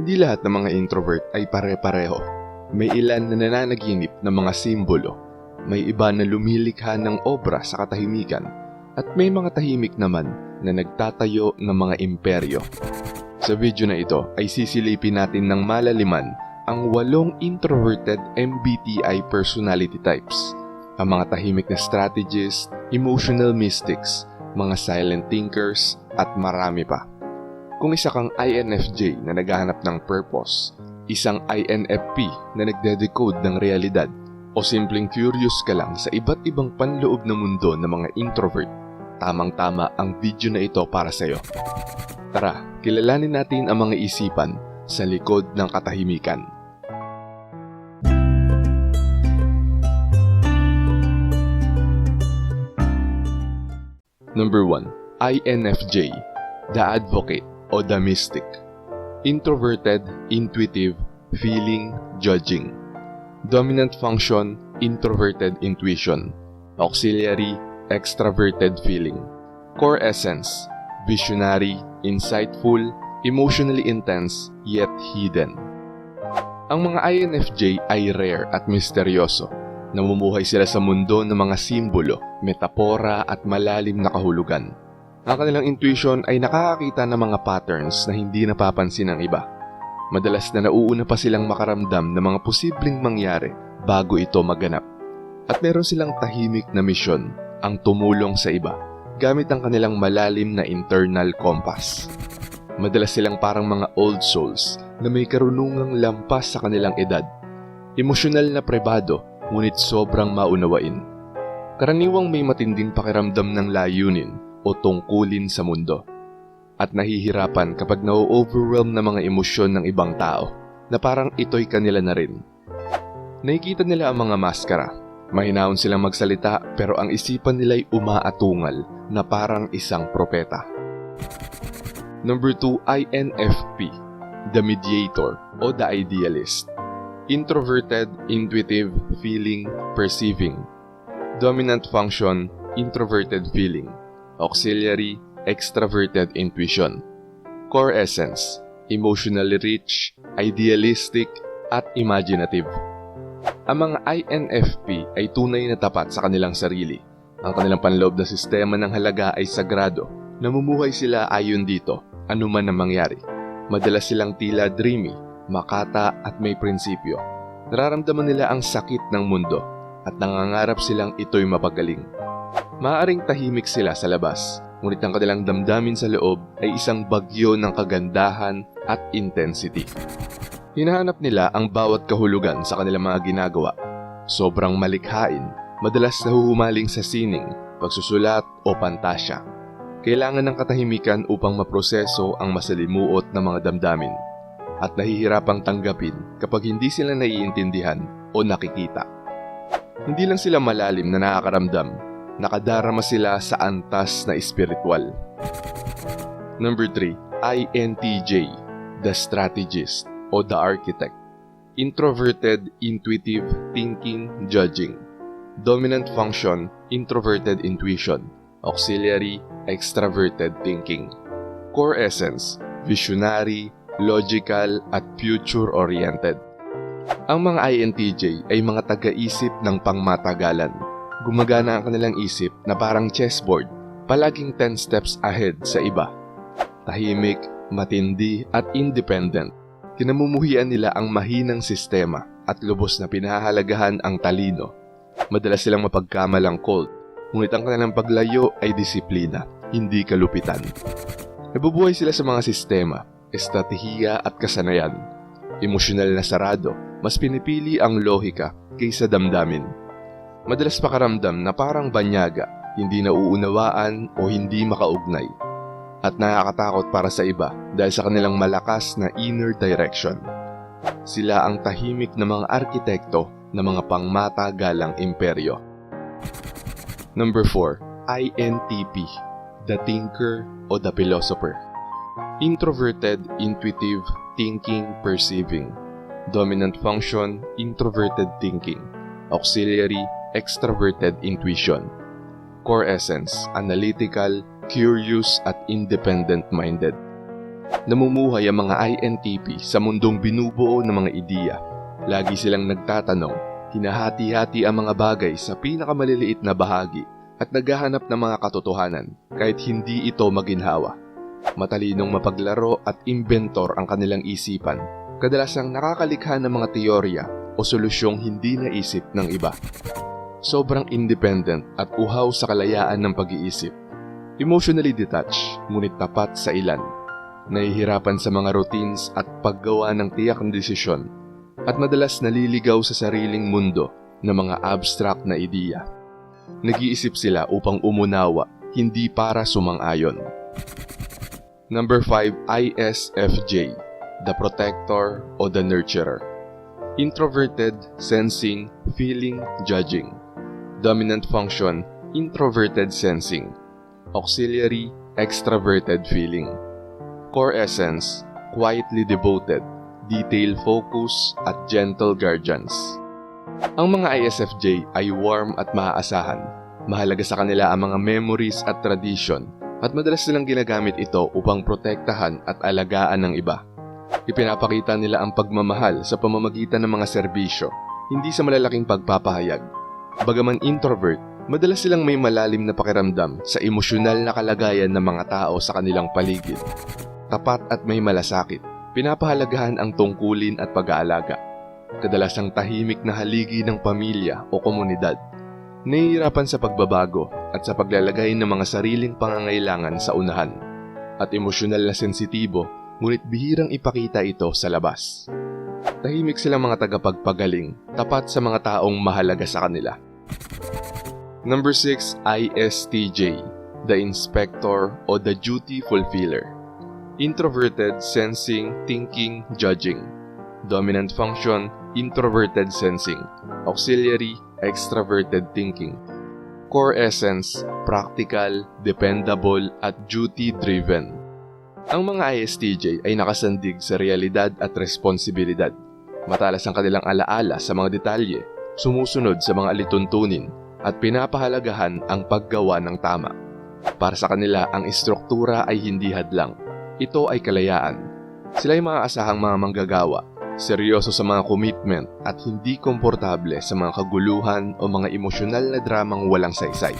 Hindi lahat ng mga introvert ay pare-pareho. May ilan na nananaginip ng mga simbolo. May iba na lumilikha ng obra sa katahimikan. At may mga tahimik naman na nagtatayo ng mga imperyo. Sa video na ito ay sisilipin natin ng malaliman ang walong introverted MBTI personality types. Ang mga tahimik na strategists, emotional mystics, mga silent thinkers, at marami pa. Kung isa kang INFJ na naghahanap ng purpose, isang INFP na nagde-decode ng realidad, o simpleng curious ka lang sa iba't ibang panloob na mundo ng mga introvert, tamang-tama ang video na ito para sa iyo. Tara, kilalanin natin ang mga isipan sa likod ng katahimikan. Number 1. INFJ The Advocate o The Mystic. Introverted, intuitive, feeling, judging. Dominant function, introverted intuition. Auxiliary, extroverted feeling. Core essence, visionary, insightful, emotionally intense, yet hidden. Ang mga INFJ ay rare at misteryoso. Namumuhay sila sa mundo ng mga simbolo, metapora at malalim na kahulugan. Ang kanilang intuition ay nakakakita ng mga patterns na hindi napapansin ng iba. Madalas na nauuna pa silang makaramdam ng mga posibleng mangyari bago ito maganap. At meron silang tahimik na misyon, ang tumulong sa iba, gamit ang kanilang malalim na internal compass. Madalas silang parang mga old souls na may karunungang lampas sa kanilang edad. Emosyonal na prebado ngunit sobrang maunawain. Karaniwang may matinding pakiramdam ng layunin o tungkulin sa mundo. At nahihirapan kapag na-overwhelm na mga emosyon ng ibang tao na parang ito'y kanila na rin. Nakikita nila ang mga maskara. Mahinahon silang magsalita pero ang isipan nila'y umaatungal na parang isang propeta. Number 2, INFP, the mediator o the idealist. Introverted, intuitive, feeling, perceiving. Dominant function, introverted feeling. Auxiliary, extroverted intuition. Core essence, emotionally rich, idealistic, at imaginative. Ang mga INFP ay tunay na tapat sa kanilang sarili. Ang kanilang panloob na sistema ng halaga ay sagrado. Namumuhay sila ayon dito, anuman ang mangyari. Madalas silang tila dreamy, makata at may prinsipyo. Nararamdaman nila ang sakit ng mundo at nangangarap silang ito'y mapagaling. Maaring tahimik sila sa labas, ngunit ang kanilang damdamin sa loob ay isang bagyo ng kagandahan at intensity. Hinahanap nila ang bawat kahulugan sa kanilang mga ginagawa. Sobrang malikhain, madalas nahuhumaling sa sining, pagsusulat o pantasya. Kailangan ng katahimikan upang maproseso ang masalimuot na mga damdamin at nahihirapang tanggapin kapag hindi sila naiintindihan o nakikita. Hindi lang sila malalim na nakakaramdam, nakadarama sila sa antas na espiritual. Number 3, INTJ, the strategist o the architect. Introverted, intuitive, thinking, judging. Dominant function, introverted intuition. Auxiliary, extroverted thinking. Core essence, visionary, logical, at future-oriented. Ang mga INTJ ay mga taga-isip ng pangmatagalan. Gumagana ang kanilang isip na parang chessboard, palaging 10 steps ahead sa iba. Tahimik, matindi, at independent. Kinamumuhian nila ang mahinang sistema at lubos na pinahahalagahan ang talino. Madalas silang mapagkamalang cold, ngunit ang kanilang paglayo ay disiplina, hindi kalupitan. Nabubuhay sila sa mga sistema, estratehiya at kasanayan. Emosyonal na sarado, mas pinipili ang lohika kaysa damdamin. Madalas pakaramdam na parang banyaga, hindi nauunawaan o hindi makaugnay. At nakakatakot para sa iba dahil sa kanilang malakas na inner direction. Sila ang tahimik na mga arkitekto ng mga pangmatagalang imperyo. Number 4, INTP, the thinker o the philosopher. Introverted, intuitive, thinking, perceiving. Dominant function, introverted thinking. Auxiliary, extroverted intuition. Core essence, analytical, curious at independent-minded. Namumuhay ang mga INTP sa mundong binubuo ng mga ideya. Lagi silang nagtatanong, hinahati-hati ang mga bagay sa pinakamaliliit na bahagi at naghahanap ng mga katotohanan kahit hindi ito maginhawa. Matalinong mapaglaro at inventor ang kanilang isipan. Kadalasang nakakalikha ng mga teorya o solusyong hindi naisip ng iba. Sobrang independent at uhaw sa kalayaan ng pag-iisip. Emotionally detached, ngunit tapat sa ilan. Nahihirapan sa mga routines at paggawa ng tiyak na desisyon. At madalas naliligaw sa sariling mundo ng mga abstract na ideya. Nag-iisip sila upang umunawa, hindi para sumang-ayon. Number 5, ISFJ, the protector o the nurturer. Introverted, sensing, feeling, judging. Dominant function, introverted sensing. Auxiliary, extroverted feeling. Core essence, quietly devoted, detail focus, at gentle guardians. Ang mga ISFJ ay warm at maaasahan. Mahalaga sa kanila ang mga memories at tradition at madalas silang ginagamit ito upang protektahan at alagaan ng iba. Ipinapakita nila ang pagmamahal sa pamamagitan ng mga serbisyo, hindi sa malalaking pagpapahayag. Bagaman introvert, madalas silang may malalim na pakiramdam sa emosyonal na kalagayan ng mga tao sa kanilang paligid. Tapat at may malasakit, pinapahalagahan ang tungkulin at pag-aalaga. Kadalasang tahimik na haligi ng pamilya o komunidad. Nahihirapan sa pagbabago at sa paglalagay ng mga sariling pangangailangan sa unahan. At emosyonal na sensitibo, ngunit bihirang ipakita ito sa labas. Tahimik silang mga tagapagpagaling, tapat sa mga taong mahalaga sa kanila. Number 6, ISTJ, the inspector o the duty fulfiller. Introverted sensing, thinking, judging. Dominant function, introverted sensing. Auxiliary, extroverted thinking. Core essence, practical, dependable, at duty-driven. Ang mga ISTJ ay nakasandig sa realidad at responsibilidad. Matalas ang kanilang alaala sa mga detalye, sumusunod sa mga alituntunin, at pinapahalagahan ang paggawa ng tama. Para sa kanila, ang istruktura ay hindi hadlang. Ito ay kalayaan. Sila ay maaasahang mga manggagawa, seryoso sa mga commitment at hindi komportable sa mga kaguluhan o mga emosyonal na dramang walang saysay.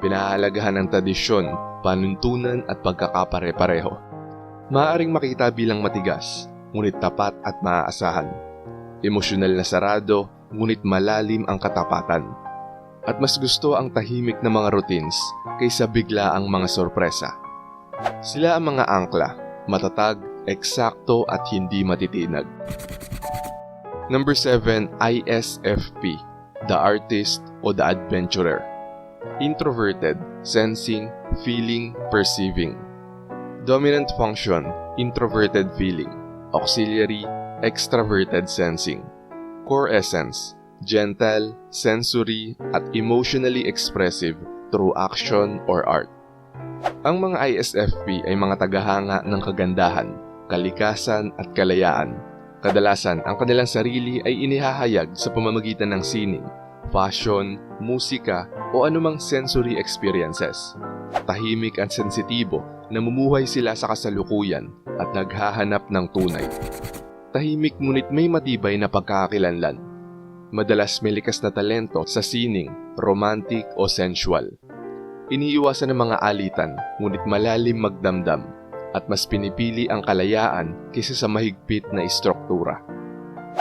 Pinahalagahan ng tradisyon, panuntunan at pagkakapare-pareho. Maaaring makita bilang matigas, ngunit tapat at maaasahan. Emosyonal na sarado, ngunit malalim ang katapatan. At mas gusto ang tahimik na mga routines kaysa bigla ang mga sorpresa. Sila ang mga angkla, matatag, eksakto at hindi matitinag. Number 7, ISFP, the artist o the adventurer. Introverted, sensing, feeling, perceiving. Dominant function, introverted feeling. Auxiliary, extroverted sensing. Core essence, gentle, sensory, at emotionally expressive through action or art. Ang mga ISFP ay mga tagahanga ng kagandahan, kalikasan at kalayaan. Kadalasan, ang kanilang sarili ay inihahayag sa pamamagitan ng sining, fashion, musika o anumang sensory experiences. Tahimik at sensitibo, namumuhay sila sa kasalukuyan at naghahanap ng tunay. Tahimik ngunit may matibay na pagkakakilanlan. Madalas may likas na talento sa sining, romantic o sensual. Iniiwasan ng mga alitan, ngunit malalim magdamdam at mas pinipili ang kalayaan kaysa sa mahigpit na istruktura.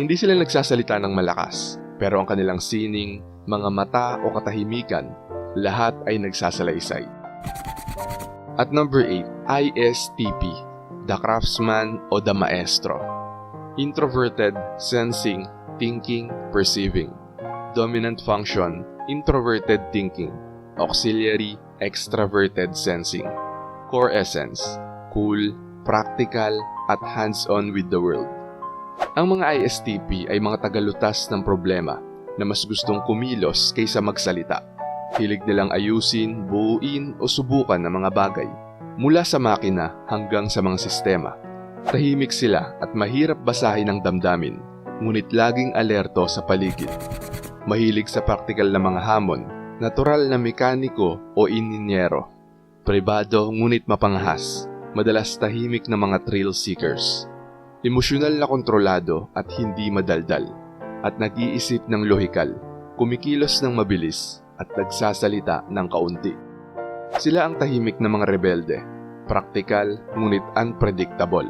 Hindi sila nagsasalita ng malakas, pero ang kanilang sining, mga mata o katahimikan, lahat ay nagsasalaysay. At number 8, ISTP, the craftsman o the maestro. Introverted, sensing, thinking, perceiving. Dominant function, introverted thinking. Auxiliary, extroverted sensing. Core essence, cool, practical, at hands-on with the world. Ang mga ISTP ay mga tagalutas ng problema na mas gustong kumilos kaysa magsalita. Hilig nilang ayusin, buuin o subukan ng mga bagay mula sa makina hanggang sa mga sistema. Tahimik sila at mahirap basahin ang damdamin, ngunit laging alerto sa paligid. Mahilig sa praktikal na mga hamon, natural na mekaniko o ininyero. Pribado ngunit mapangahas, madalas tahimik na mga thrill seekers. Emosyonal na kontrolado at hindi madaldal, at nag-iisip ng lohikal, kumikilos ng mabilis at nagsasalita ng kaunti. Sila ang tahimik na mga rebelde, praktikal ngunit unpredictable.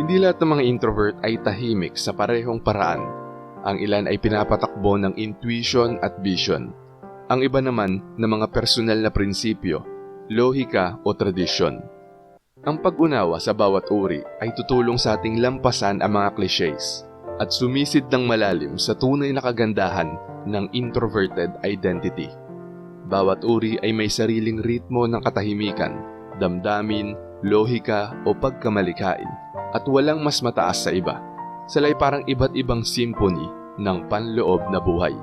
Hindi lahat ng mga introvert ay tahimik sa parehong paraan. Ang ilan ay pinapatakbo ng intuition at vision. Ang iba naman ng mga personal na prinsipyo, lohika o tradisyon. Ang pag-unawa sa bawat uri ay tutulong sa ating lampasan ang mga clichés at sumisid ng malalim sa tunay na kagandahan ng introverted identity. Bawat uri ay may sariling ritmo ng katahimikan, damdamin, lohika o pagkamalikain at walang mas mataas sa iba. Sila'y parang iba't ibang symphony ng panloob na buhay.